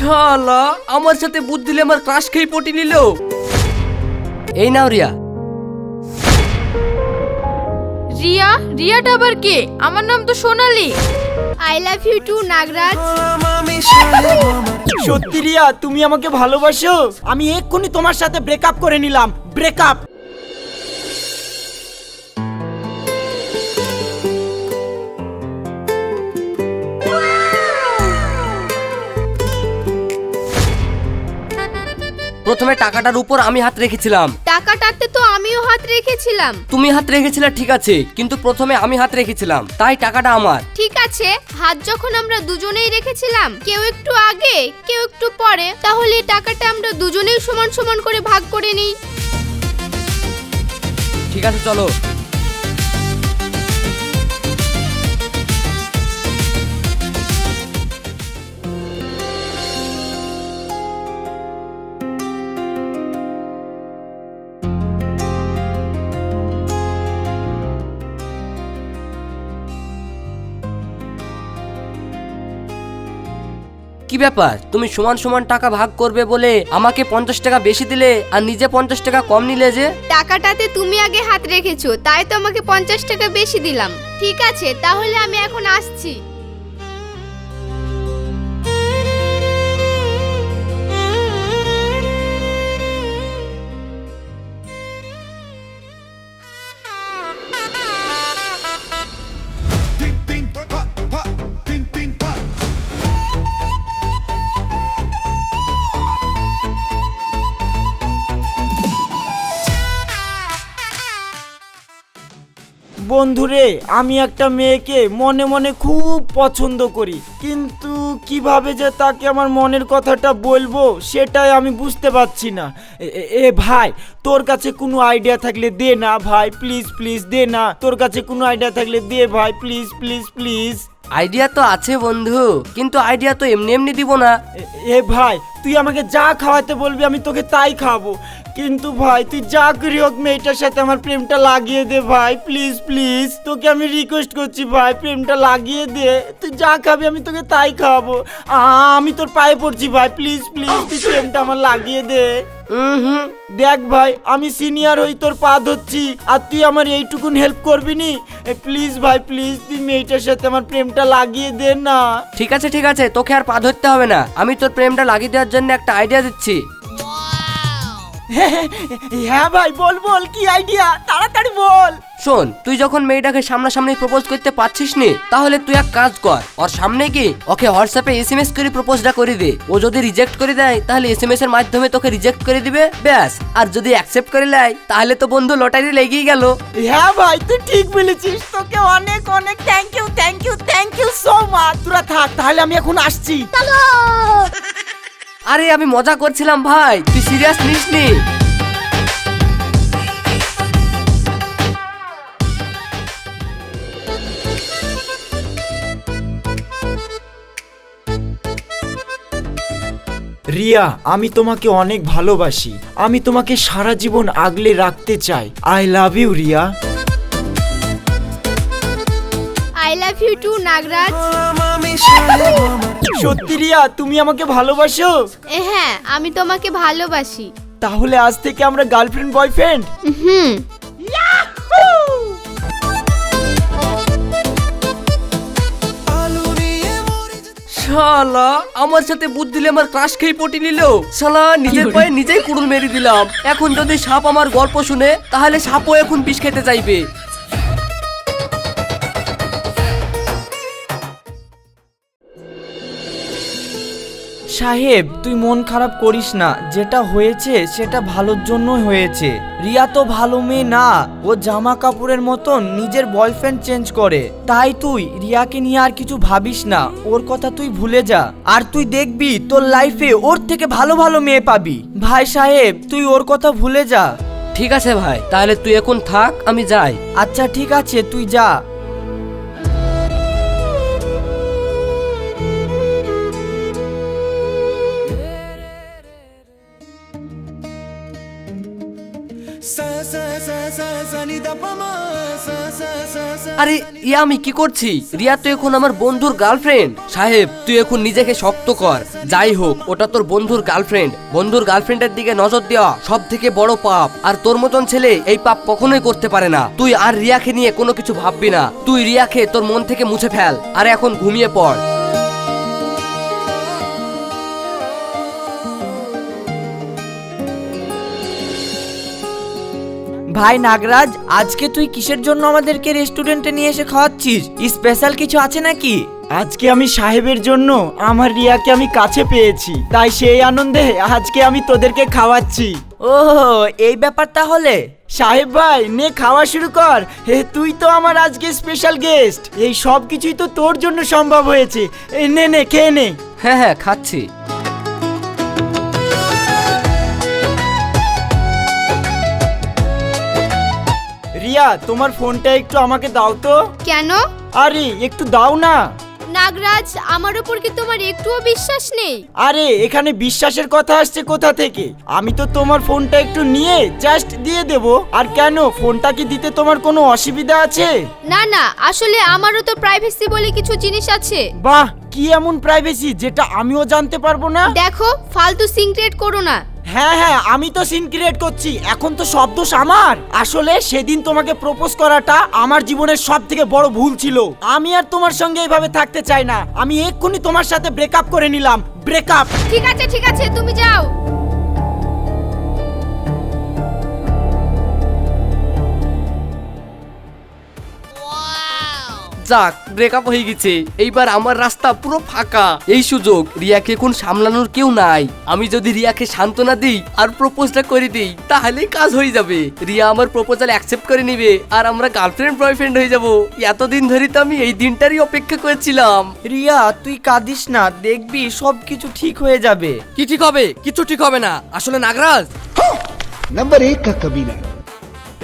শালা আমার সাথে বুদ্ধ দিলে আমার ক্রাশ খেয়ে পটি নিল। এই নাও রিয়া। রিয়া রিয়াটা আবার কে? আমার নাম তো Sonali. I love you too Nagraj. সত্যি রিয়া তুমি আমাকে ভালোবাসো। আমি এক্ষুনি তোমার সাথে ব্রেকআপ করে নিলাম। ব্রেকআপ প্রথমে টাকাটার উপর আমি হাত রেখেছিলাম। টাকাটাতে তো আমিও হাত রেখেছিলাম। তুমি হাত রেখেছিলে ঠিক আছে কিন্তু প্রথমে আমি হাত রেখেছিলাম। তাই টাকাটা আমার। ঠিক আছে হাত যখন আমরা দুজনেই রেখেছিলাম কেউ একটু আগে কেউ একটু পরে তাহলে এই টাকাটা আমরা দুজনেই সমান সমান করে ভাগ করে নিই। ঠিক আছে চলো। কি ব্যাপার? তুমি সমান সমান টাকা ভাগ করবে বলে আমাকে পঞ্চাশ টাকা বেশি দিলে আর নিজে পঞ্চাশ টাকা কম নিলে যে? টাকাটাতে তুমি আগে হাত রেখেছো, তাই তো আমাকে পঞ্চাশ টাকা বেশি দিলাম। ঠিক আছে, তাহলে আমি এখন আসছি। বন্ধুরে আমি একটা মেয়েকে মনে মনে খুব পছন্দ করি। কিন্তু কীভাবে যে তাকে আমার মনের কথাটা বলব সেটাই আমি বুঝতে পারছি না। এ- ভাই তোর কাছে কোনো আইডিয়া থাকলে দে না ভাই প্লিজ প্লিজ দে না। তোর কাছে কোনো আইডিয়া থাকলে দে ভাই প্লিজ প্লিজ প্লিজ আইডিয়া তো আছে বন্ধু কিন্তু আইডিয়া তো এমনি এমনি দিব না। এ ভাই তুই আমাকে যা খাওয়াতে বলবি আমি তোকে তাই খাব কিন্তু ভাই, তুই যা করি হোক, মেয়েটার সাথে আমার প্রেমটা লাগিয়ে দে ভাই প্লিজ প্লিজ তোকে আমি রিকোয়েস্ট করছি ভাই, প্রেমটা লাগিয়ে দে। তুই যা খাবি, আমি তোকে তাই আ- আমি তোর পায়ে পড়ছি ভাই প্লিজ প্লিজ তুই প্রেমটা আমার লাগিয়ে দে। হুম দেখ ভাই, আমি সিনিয়র হই, তোর পা ধরছি, আর তুই আমার এইটুকুন হেল্প করবি নি? প্লিজ ভাই প্লিজ তুই মেয়েটার সাথে আমার প্রেমটা লাগিয়ে দে না। ঠিক আছে ঠিক আছে, তোকে আর পা ধরতে হবে না। আমি তোর প্রেমটা লাগিয়ে দেওয়ার জন্য একটা আইডিয়া দিচ্ছি। হ্যাঁ ভাই বল বল কি আইডিয়া তাড়াতাড়ি বল। শোন তুই যখন মেয়েটাকে সামনাসামনি প্রপোজ করতে পারছিস নি তাহলে তুই এক কাজ কর। ওর সামনে কি ওকে হোয়াটসঅ্যাপে এসএমএস করে প্রপোজটা করে দে। ও যদি রিজেক্ট করে দেয় তাহলে এসএমএস এর মাধ্যমে তোকে রিজেক্ট করে দিবে ব্যাস। আর যদি অ্যাকসেপ্ট করে নেয় তাহলে তো বন্ধু লটারি লেগেই গেল। হ্যাঁ ভাই তুই ঠিক বলেছিস। তোকে অনেক অনেক thank you thank you thank you so much তোরা থাক তাহলে আমি এখন আসছি। আরে, আমি মজা করছিলাম ভাই। তুই সিরিয়াস নিস নি? রিয়া, আমি তোমাকে অনেক ভালোবাসি। আমি তোমাকে সারা জীবন আগলে রাখতে চাই। I love you Riya. I love you too Nagraj. সত্যি রিয়া তুমি আমাকে ভালোবাসো? এ, হ্যাঁ আমি তোমাকে ভালোবাসি। তাহলে আজ থেকে আমরা গার্লফ্রেন্ড বয়ফ্রেন্ড হুম। শালা আমার সাথে বুদ্ধ দিলে আমার ক্রাশ খেয়ে পটি নিল। শালা নিজের পায়ে নিজেই কুড়ুল মেরে দিলাম। এখন যদি সাপ আমার গল্প শুনে তাহলে সাপও এখন বিষ খেতে চাইবে। সাহেব তুই মন খারাপ করিস না। যেটা হয়েছে সেটা ভালোর জন্য হয়েছে। রিয়া তো ভালো মেয়ে না। ও জামা কাপড়ের মতন নিজের বয়ফ্রেন্ড চেঞ্জ করে। তাই তুই রিয়াকে নিয়ে আর কিছু ভাবিস না। ওর কথা তুই ভুলে যা। আর তুই দেখবি তোর লাইফে ওর থেকে ভালো ভালো মেয়ে পাবি। ভাই সাহেব তুই ওর কথা ভুলে যা। ঠিক আছে ভাই তাহলে তুই এখন থাক আমি যাই। আচ্ছা ঠিক আছে তুই যা। আরে, ইয়া আমি কি করছি? রিয়া তো এখন আমার বন্ধুর গার্লফ্রেন্ড। সাহেব, তুই এখন নিজেকে শক্ত কর। যাই হোক, ওটা তোর বন্ধুর গার্লফ্রেন্ড। বন্ধুর গার্লফ্রেন্ডের দিকে নজর দেওয়া সব থেকে বড় পাপ। আর তোর মতন ছেলে এই পাপ কখনোই করতে পারে না। তুই আর রিয়াকে নিয়ে কোনো কিছু ভাববি না। তুই রিয়াকে তোর মন থেকে মুছে ফেল। আর এখন ঘুমিয়ে পড়। ভাই নাগরাজ আজকে তুই কিসের জন্য আমাদেরকে রেস্টুরেন্টে নিয়ে এসে খাওয়াচ্ছিস? স্পেশাল কিছু আছে নাকি? আজকে আমি সাহেবের জন্য আমার রিয়াকে আমি কাছে পেয়েছি। তাই সেই আনন্দে আজকে আমি তোদেরকে খাওয়াচ্ছি। ও এই ব্যাপার তাহলে? সাহেব ভাই নে খাওয়া শুরু কর। হে তুই তো আমার আজকে স্পেশাল গেস্ট এই সব কিছুই তো তোর জন্য সম্ভব হয়েছে। এই নে নে খেয়ে নে। হ্যাঁ হ্যাঁ খাচ্ছি। রিয়া তোমার ফোনটা একটু আমাকে দাও তো। কেন? আরে একটু দাও না। নাগরাজ আমার উপর কি তোমার একটুও বিশ্বাস নেই? আরে এখানে বিশ্বাসের কথা আসছে কোথা থেকে? আমি তো তোমার ফোনটা একটু নিয়ে জাস্ট দিয়ে দেব। আর কেন? ফোনটা কি দিতে তোমার কোনো অসুবিধা আছে? না না আসলে আমারও তো প্রাইভেসি বলে কিছু জিনিস আছে। বাহ কি এমন প্রাইভেসি যেটা আমিও জানতে পারব না? দেখো ফালতু সিনক্রেট করো না। হ্যাঁ হ্যাঁ আমি তো সিন ক্রিয়েট করছি। এখন তো সব দোষ আমার। আসলে সেদিন তোমাকে প্রপোজ করাটা আমার জীবনের সব থেকে বড় ভুল ছিল। আমি আর তোমার সঙ্গে এইভাবে থাকতে চাই না। আমি এক্ষুনি তোমার সাথে ব্রেকআপ করে নিলাম। ব্রেকআপ ঠিক আছে ঠিক আছে, তুমি যাও। যাক ব্রেকআপ হয়ে গেছে। এইবার আমার রাস্তা পুরো ফাঁকা। এই সুযোগ রিয়াকে এখন সামলানোর কেউ নাই। আমি যদি রিয়াকে সান্ত্বনা দিই আর প্রপোজটা করে দিই তাহলেই কাজ হয়ে যাবে। রিয়া আমার প্রপোজাল অ্যাকসেপ্ট করে নিবে আর আমরা গার্লফ্রেন্ড বয়ফ্রেন্ড হয়ে যাব। এতদিন ধরে তো আমি এই দিনটারই অপেক্ষা করেছিলাম। রিয়া তুই কাঁদিস না দেখবি সবকিছু ঠিক হয়ে যাবে। কি ঠিক হবে? কিছু ঠিক হবে না। আসলে নাগরাজ? নাম্বার এক কা কবিরা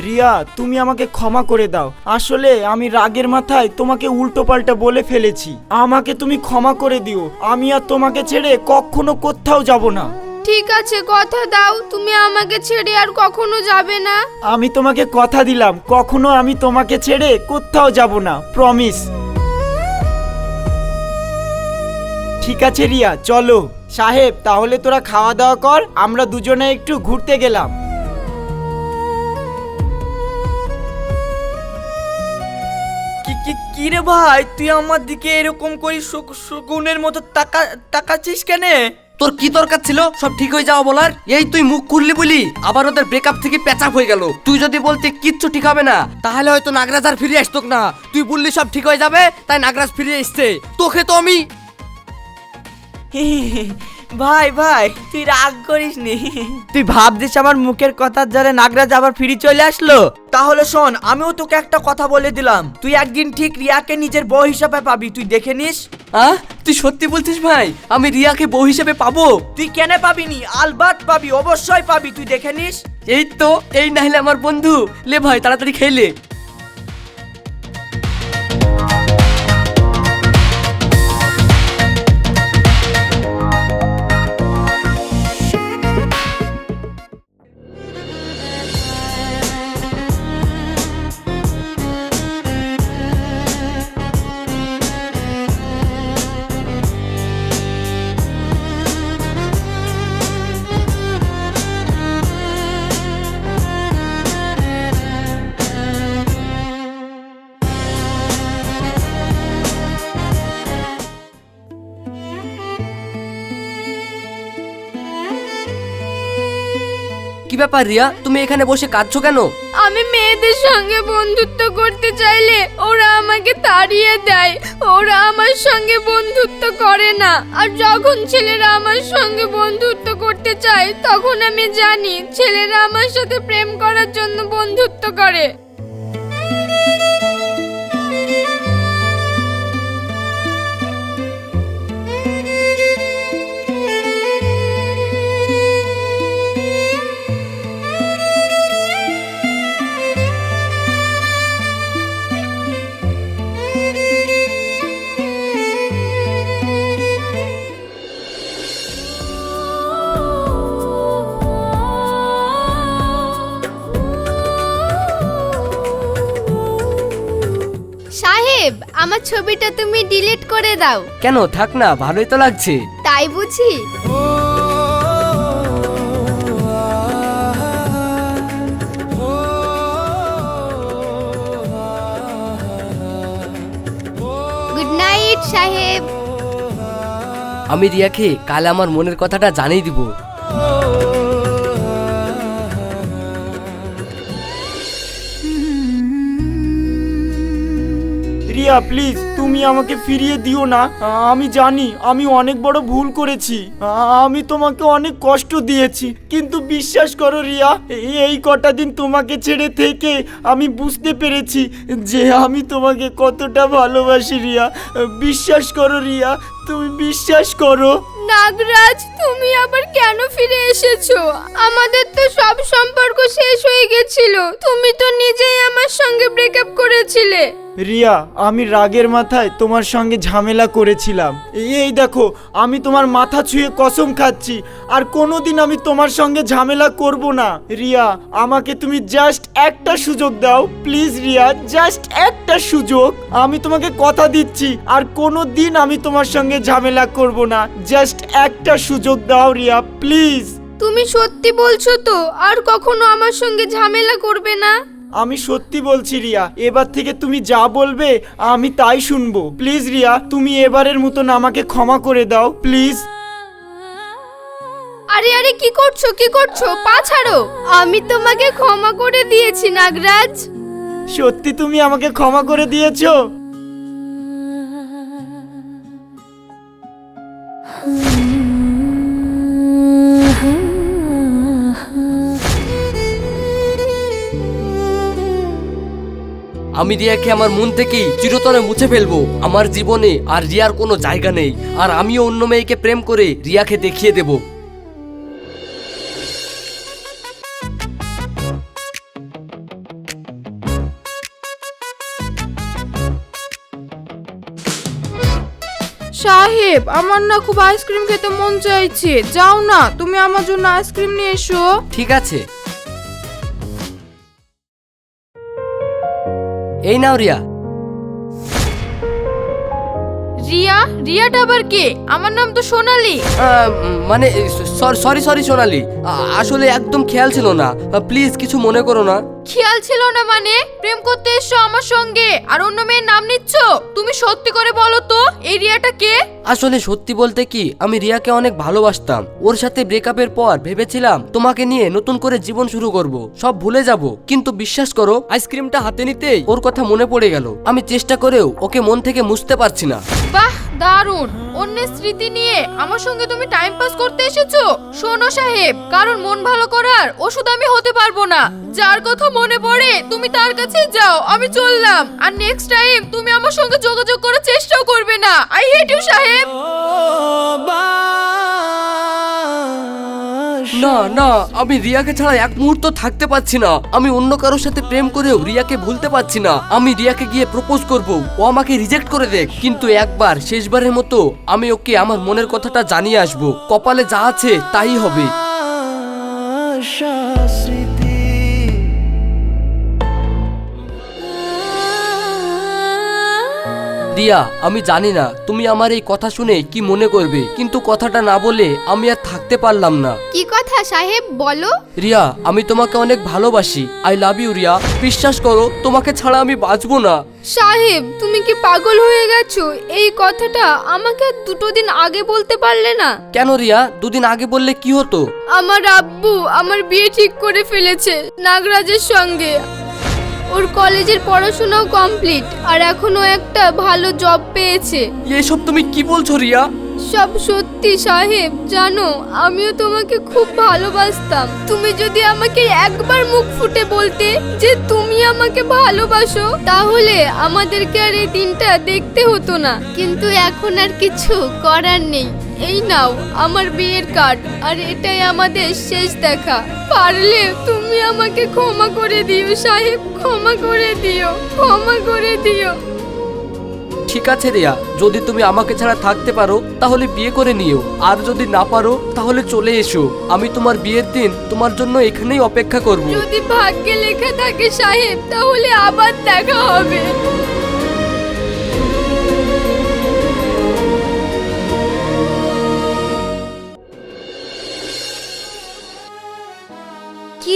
রিয়া তুমি আমাকে ক্ষমা করে দাও। আসলে আমি রাগের মাথায় তোমাকে উল্টো পাল্টা বলে ফেলেছি। আমাকে তুমি ক্ষমা করে দিও। আমি আর তোমাকে ছেড়ে কখনো কোথাও যাব না। ঠিক আছে কথা দাও। তুমি আমাকে ছেড়ে আর কখনো যাবে না। আমি তোমাকে কথা দিলাম। কখনো আমি তোমাকে ছেড়ে কোথাও যাব না। প্রমিস ঠিক আছে রিয়া চলো। সাহেব তাহলে তোরা খাওয়া দাওয়া কর। আমরা দুজনে একটু ঘুরতে গেলাম। কি কি রে ভাই? তুই আমার দিকে এরকম করি শকুনের মতো টাকা টাকাচ্ছিস কেনে? তোর কি দরকার ছিল? সব ঠিক হয়ে যাওয়া বলার? এই তুই মুখ খুললি বলি আবার ওদের ব্রেকআপ থেকে প্যাচাপ হয়ে গেল। তুই যদি বলতে কিচ্ছু ঠিক হবে না। তাহলে হয়তো নাগরাজ আর ফিরে আসতো না। তুই বললি সব ঠিক হয়ে যাবে তাই নাগরাজ ফিরে এসছে। তোকে তো আমি ভাই ভাই তুই রাগ করিস নি তুই ভাবছিস আমার মুখের কথার যারা নাগরাজ আবার ফিরে চলে আসলো? তাহলে শোন আমিও তোকে একটা কথা বলে দিলাম। তুই একদিন ঠিক রিয়াকে নিজের বউ হিসাবে পাবি তুই দেখে নিস। আহ তুই সত্যি বলছিস ভাই? আমি রিয়াকে বউ হিসেবে পাবো? তুই কেন পাবিনি? আলবাত পাবি অবশ্যই পাবি তুই দেখে নিস। এই তো এই নাহলে আমার বন্ধু। লে ভাই তাড়াতাড়ি খেলে ব্যাপার রিয়া? তুমি এখানে বসে কাঁদছো কেন? আমি মেয়েদের সঙ্গে বন্ধুত্ব করতে চাইলে ওরা আমাকে তাড়িয়ে দেয়। ওরা আমার সঙ্গে বন্ধুত্ব করে না। আর যখন ছেলেরা আমার সঙ্গে বন্ধুত্ব করতে চায়, তখন আমি জানি ছেলেরা আমার সাথে প্রেম করার জন্য বন্ধুত্ব করে। আমার ছবিটা তুমি ডিলিট করে দাও। কেন? থাক না ভালোই তো লাগছে। তাই বুঝি? গুড নাইট সাহেব। আমি রিয়াকে কাল আমার মনের কথাটা জানিয়ে দিব। রিয়া প্লিজ তুমি আমাকে ফিরিয়ে দিও না। আমি জানি, আমি অনেক বড় ভুল করেছি। আমি তোমাকে অনেক কষ্ট দিয়েছি। কিন্তু বিশ্বাস করো রিয়া এই কটা দিন তোমাকে ছেড়ে থেকে আমি বুঝতে পেরেছি যে আমি তোমাকে কতটা ভালোবাসি রিয়া। বিশ্বাস করো রিয়া, তুমি বিশ্বাস করো। নাগরাজ, তুমি আবার কেন ফিরে এসেছ? আমাদের তো সব সম্পর্ক শেষ হয়ে গেছিল। তুমি তো নিজেই আমার সঙ্গে ব্রেকআপ করেছিলে। রিয়া, আমি রাগের মাথায় তোমার সঙ্গে ঝামেলা করেছিলাম। এই দেখো, আমি তোমার মাথা ছুঁয়ে কসম খাচ্ছি, আর কোনোদিন আমি তোমার সঙ্গে ঝামেলা করব না। রিয়া, আমাকে তুমি জাস্ট একটা সুযোগ দাও। প্লিজ রিয়া জাস্ট একটা সুযোগ। আমি তোমাকে কথা দিচ্ছি, আর কোনো দিন আমি তোমার সঙ্গে ঝামেলা করব না। জাস্ট একটা সুযোগ দাও রিয়া প্লিজ তুমি সত্যি বলছো তো, আর কখনো আমার সঙ্গে ঝামেলা করবে না? আমি সত্যি বলছি রিয়া এবার থেকে তুমি যা বলবে আমি তাই শুনব। প্লিজ রিয়া তুমি এবারের মতন আমাকে ক্ষমা করে দাও প্লিজ। আরে আরে কি করছ কি করছ? পা ছাড়ো। আমি তোমাকে ক্ষমা করে দিয়েছি নাগরাজ। সত্যি তুমি আমাকে ক্ষমা করে দিয়েছ? আমি রিয়াকে আমার মন থেকেই চিরতরে মুছে ফেলব। আমার জীবনে আর রিয়ার কোনো জায়গা নেই আর আমিও অন্য মেয়েকে প্রেম করে রিয়াকে দেখিয়ে দেব। সাহেব আমার না খুব আইসক্রিম খেতে মন চাইছে। যাও না তুমি আমার জন্য আইসক্রিম নিয়ে এসো। ঠিক আছে। এই নাও রিয়া। রিয়া? রিয়াটা আবার কে? আমার নাম তো সোনালি। আহ, মানে সরি সরি সোনালি। আসলে একদম খেয়াল ছিল না। প্লিজ কিছু মনে করো না। খেয়াল ছিল না মানে? প্রেম করতে এসছো আমার সঙ্গে। আর অন্য মেয়ের নাম নিচ্ছ? তুমি সত্যি করে বলো তো এই রিয়াটা কে? আসলে সত্যি বলতে কি আমি রিয়াকে অনেক ভালোবাসতাম। ওর সাথে ব্রেকআপের পর ভেবেছিলাম তোমাকে নিয়ে নতুন করে জীবন শুরু করব। সব ভুলে যাব। কিন্তু বিশ্বাস করো আইসক্রিমটা হাতে নিতেই ওর কথা মনে পড়ে গেল। আমি চেষ্টা করেও ওকে মন থেকে মুছতে পারছি না। বাহ! দারুণ। অন্যের স্মৃতি নিয়ে আমার সঙ্গে তুমি টাইম পাস করতে এসেছ? শোনো সাহেব, কারণ মন ভালো করার ওষুধ আমি হতে পারব না। যার কথা মনে পড়ে, তুমি তার কাছে যাও, আমি চললাম। আর নেক্সট টাইম তুমি আমার সঙ্গে যোগাযোগ করার চেষ্টাও করবে না। আই হেট ইউ সাহেব। না না আমি রিয়াকে ছাড়া এক মুহূর্ত থাকতে পারছি না। আমি অন্য কারোর সাথে প্রেম করেও রিয়াকে ভুলতে পারছি না। আমি রিয়াকে গিয়ে প্রপোজ করব। ও আমাকে রিজেক্ট করে দেখ। কিন্তু একবার শেষবারের মতো আমি ওকে আমার মনের কথাটা জানিয়ে আসব। কপালে যা আছে তাই হবে। রিয়া আমি জানি না তুমি আমার এই কথা শুনে কি মনে করবে। কিন্তু কথাটা না বলে আমি আর থাকতে পারলাম না। কি কথা সাহেব বলো। রিয়া আমি তোমাকে অনেক ভালোবাসি। I love you Riya. বিশ্বাস করো তোমাকে ছাড়া আমি বাঁচবো না। সাহেব তুমি কি পাগল হয়ে গেছো? এই কথাটা আমাকে দুটো দিন আগে বলতে পারলে না? কেন রিয়া? দুদিন আগে বললে কি হতো? আমার আব্বু আমার বিয়ে ঠিক করে ফেলেছে নাগরাজের সঙ্গে। ওর কলেজের পড়াশোনাও কমপ্লিট আর এখনও একটা ভালো জব পেয়েছে। এসব তুমি কি বলছো রিয়া? সব সত্যি সাহেব জানো আমিও তোমাকে খুব ভালোবাসতাম। তুমি যদি আমাকে একবার মুখ ফুটে বলতে যে তুমি আমাকে ভালোবাসো তাহলে আমাদেরকে আর এই দিনটা দেখতে হতো না। কিন্তু এখন আর কিছু করার নেই। এই নাও আমার বিয়ের কার্ড আর এটাই আমাদের শেষ দেখা। পারলে তুমি আমাকে ক্ষমা করে দিও সাহেব ক্ষমা করে দিও ক্ষমা করে দিও। ঠিক আছে রিয়া যদি তুমি আমাকে ছাড়া থাকতে পারো তাহলে বিয়ে করে নিও। আর যদি না পারো তাহলে চলে এসো। আমি তোমার বিয়ের দিন তোমার জন্য এখানেই অপেক্ষা করব। যদি ভাগ্যে লেখা থাকে সাহেব তাহলে আবার দেখা হবে।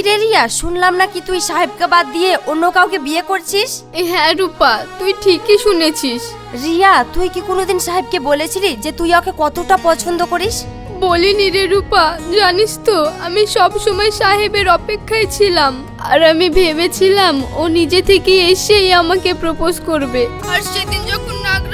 রে রিয়া শুনলাম নাকি তুই সাহেবকে বাদ দিয়ে অন্য কাউকে বিয়ে করছিস? হ্যাঁ রূপা তুই ঠিকই শুনেছিস। রিয়া তুই কি কোনোদিন সাহেবকে বলেছিলি যে তুই ওকে কতটা পছন্দ করিস? বলিনি রে রূপা জানিস তো আমি সব সময় সাহেবের অপেক্ষায় ছিলাম। আর আমি ভেবেছিলাম ও নিজে থেকে এসেই আমাকে প্রপোজ করবে। আর সেদিন যখন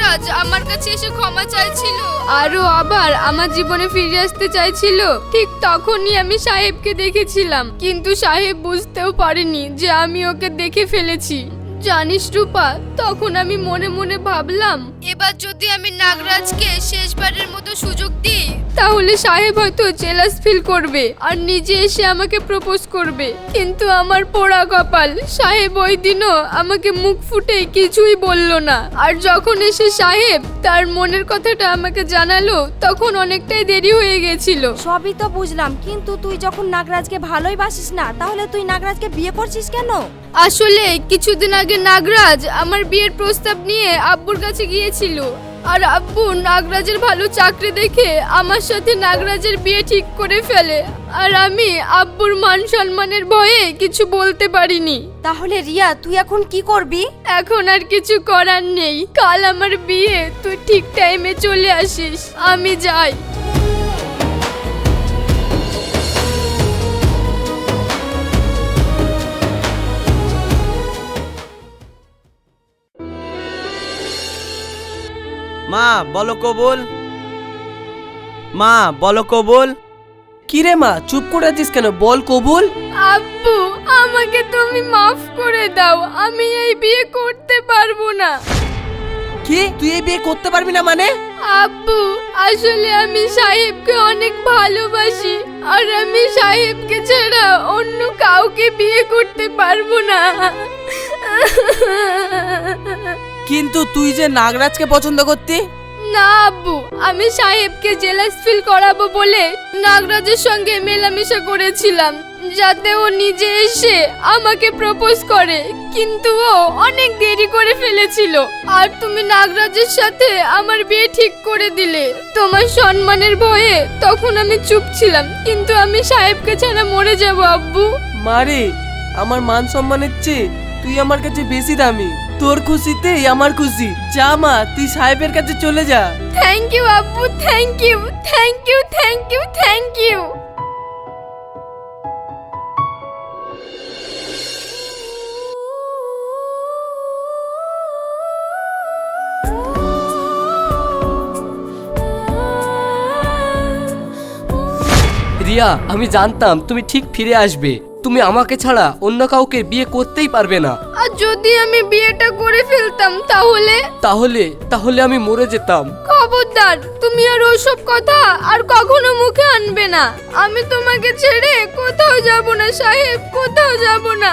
নাগরাজ আমার কাছে এসে ক্ষমা চাইছিল। আরও আবার আমার জীবনে ফিরে আসতে চাইছিল। ঠিক তখনই আমি সাহেবকে দেখেছিলাম। কিন্তু সাহেব বুঝতেও পারেনি যে আমি ওকে দেখে ফেলেছি। জানিস রূপা তখন আমি মনে মনে ভাবলাম এবার যদি আমি নাগরাজকে শেষবারের মতো সুযোগ দিই? তাহলে সাহেব হয়তো জেলাস ফিল করবে আর নিজে এসে আমাকে প্রপোজ করবে। কিন্তু আমার পোড়া কপাল সাহেব ওই দিনও আমাকে মুখ ফুটে কিছুই বলল না। আর যখন এসে সাহেব তার মনের কথাটা আমাকে জানালো তখন অনেকটাই দেরি হয়ে গেছিল। সবই তো বুঝলাম কিন্তু তুই যখন নাগরাজকে ভালোই বাসিস না তাহলে তুই নাগরাজকে বিয়ে করছিস কেন? আসলে কিছুদিন আগে নাগরাজ আমার বিয়ের প্রস্তাব নিয়ে আব্বুর কাছে গিয়েছিল। আর আব্বু নাগরাজের ভালো চাকরি দেখে আমার সাথে নাগরাজের বিয়ে ঠিক করে ফেলে। আর আমি আব্বুর মান সম্মানের ভয়ে কিছু বলতে পারিনি। তাহলে রিয়া তুই এখন কি করবি? এখন আর কিছু করার নেই। কাল আমার বিয়ে তুই ঠিক টাইমে চলে আসিস। আমি যাই। মা বলো কবুল। মা বলো কবুল। কি রে মা চুপ করে আছিস কেন? বল কবুল। আব্বু আমাকে তুমি মাফ করে দাও। আমি এই বিয়ে করতে পারব না। কি? তুই এই বিয়ে করতে পারবি না মানে? আব্বু আসলে আমি সাহেবকে অনেক ভালোবাসি। আর আমি সাহেবকে ছাড়া অন্য কাউকে বিয়ে করতে পারব না। কিন্তু তুই যে নাগরাজকে পছন্দ করতি? না আব্বু আমি সাহেবকে জেলাস ফিল করাবো বলে নাগরাজের সঙ্গে মেলামেশা করেছিলাম যাতে ও নিজে এসে আমাকে প্রপোজ করে। কিন্তু ও অনেক দেরি করে ফেলেছিল। আর তুমি নাগরাজের সাথে আমার বিয়ে ঠিক করে দিলে। তোমার সম্মানের ভয়ে তখন আমি চুপ ছিলাম কিন্তু আমি সাহেবকে ছাড়া মরে যাব আব্বু। মারে আমার মান সম্মানের চেয়ে তুই আমার কাছে বেশি দামি। তোর খুশিতেই আমার খুশি। যা মা তুই সাহেবের কাছে চলে যা। থ্যাংক ইউ আব্বু thank you thank you thank you thank you Riya আমি জানতাম তুমি ঠিক ফিরে আসবে। তুমি আমাকে ছাড়া অন্য কাউকে বিয়ে করতেই পারবে না। যদি আমি বিয়েটা করে ফেলতাম তাহলে? তাহলে তাহলে আমি মরে যেতাম। খবরদার তুমি আর ওসব কথা আর কখনো মুখে আনবে না। আমি তোমাকে ছেড়ে কোথাও যাব না সাহেব কোথাও যাব না।